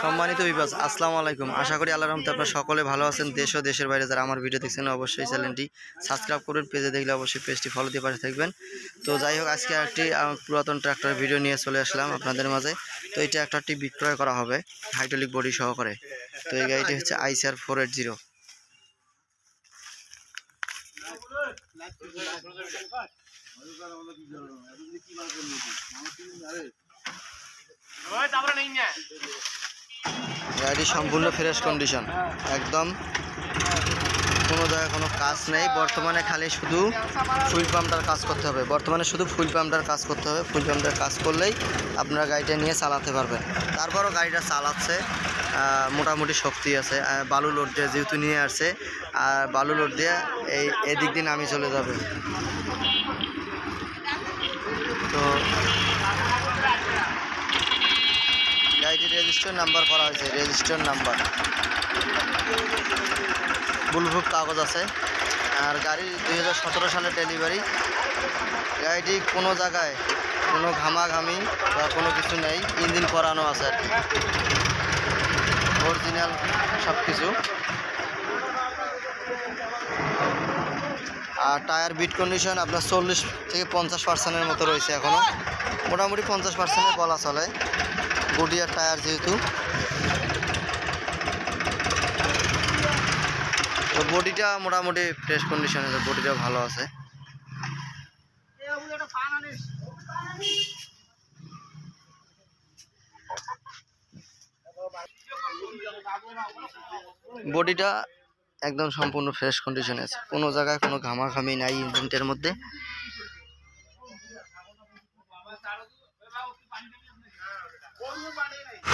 সম্মানিত বিবাস আসসালামু আলাইকুম। আশা করি আল্লাহ রহমতে আপনারা সকলে ভালো আছেন। দেশ ও দেশের বাইরে যারা আমার ভিডিও দেখছেন, অবশ্যই চ্যানেলটি সাবস্ক্রাইব করবেন, পেজে দেখলে অবশ্যই পেজটি ফলো দিয়ে পাশে থাকবেন। তো যাই হোক, আজকে একটি পুরাতন ট্রাক্টর ভিডিও নিয়ে চলে আসলাম আপনাদের মাঝে। তো এই ট্রাক্টরটি বিক্রয় করা হবে হাইড্রোলিক বডি সহকারে। তো এই গাড়িটি হচ্ছে আইসিআর ফোর এইট জিরো গাড়ি সম্পূর্ণ ফ্রেশ কন্ডিশন একদম, কোনো জায়গায় কোনো কাজ নেই। বর্তমানে খালি শুধু ফুল পাম্পটার কাজ করতে হবে। বর্তমানে শুধু ফুল পাম্পটার কাজ করতে হবে। ফুল পাম্পটার কাজ করলেই আপনারা গাড়িটা নিয়ে চালাতে পারবেন। তারপরও গাড়িটা চালাচ্ছে মোটামুটি শক্তি আছে। বালু লোড দিয়ে যেহেতু নিয়ে আসছে, আর বালু লোড দিয়ে এই এদিক দিয়ে নামি চলে যাবে তো গাড়িটির রেজিস্টার নাম্বার করা হয়েছে, রেজিস্টার নাম্বার। বুলবুক কাগজ আছে। আর গাড়ি দুই সালের ডেলিভারি গাড়িটি কোনো জায়গায় কোনো ঘামাঘামি বা কোনো কিছু নেই, ইঞ্জিন করানো আছে আর কি। অরিজিনাল সব কিছু আর টায়ার বিট কন্ডিশন আপনার চল্লিশ থেকে পঞ্চাশ পার্সেন্টের মতো রয়েছে এখনও মোটামুটি পঞ্চাশ পার্সেন্টের বলা চলে। গডিয়ার টায়ার যেহেতু। তো বডিটা মোটামুটি ফ্রেশ কন্ডিশনের বডিটা ভালো আছে। বডিটা একদম সম্পূর্ণ ফ্রেশ কন্ডিশনে আছে। কোনো জায়গায় কোনো ঘামাঘামি নাই ইঞ্জিনটার মধ্যে। பாடுகிறேன்